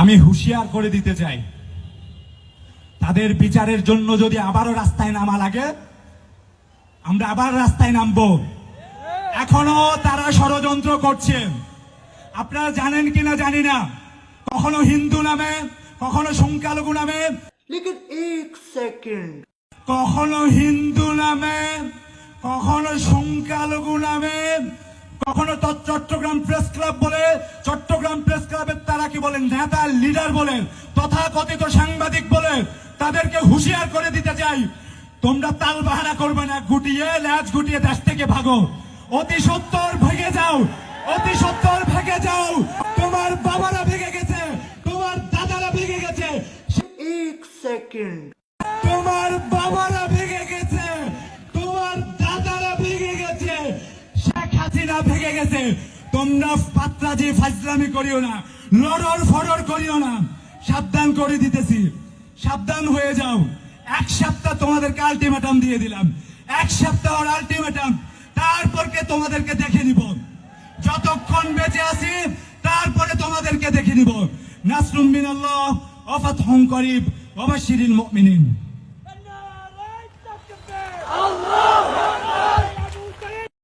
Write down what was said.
আমি হুঁশিয়ার করে দিতে চাই। তাদের বিচারের জন্য যদি আবারও রাস্তায় নামা লাগে আমরা আবার রাস্তায় নামব। এখনও তারা ষড়যন্ত্র করছে। আপনারা জানেন কিনা জানি না। কখনো হিন্দু নামে কখনো সংখ্যালঘু নামে। কখনো হিন্দু নামে কখনো সংখ্যালঘু নামে। কখনো চট্টগ্রাম প্রেস ক্লাব বলে চট্ট বলেন নেতা লিডার বলেন তথা কথিত সাংবাদিক বলেন তাদেরকে হুঁশিয়ার করে দিতে চাই। তোমরা তাল বাহানা করবে না গুটিয়ে ল্যাচ গুটিয়ে দেশ থেকে ভাগো। অতি সত্তর ভেঙে যাও অতি সত্তর ভেঙে যাও। তোমার বাবারা ভেঙে গেছে তোমার দাদারা ভেঙে গেছে। এক সেকেন্ড। তোমার বাবারা ভেঙে গেছে তোমার দাদারা ভেঙে গেছে। শেখ হাসিনা ভেঙে গেছে তোমরা পাত্রাজি ফাজলামি করিও না লড়র ফরর করিও না। সাবধান করে দিতেছি। সাবধান হয়ে যাও। এক সপ্তাহ তোমাদেরকে আলটিমেটাম দিয়ে দিলাম। এক সপ্তাহর আলটিমেটাম তারপরকে তোমাদেরকে দেখে নিব। যতক্ষণ বেঁচে আছি, তারপরে তোমাদেরকে দেখে নিব। নাসরুম মিনাল্লাহ অফাত ফাতহুন করিব ওয়া বাশশিরিল মুমিনিন।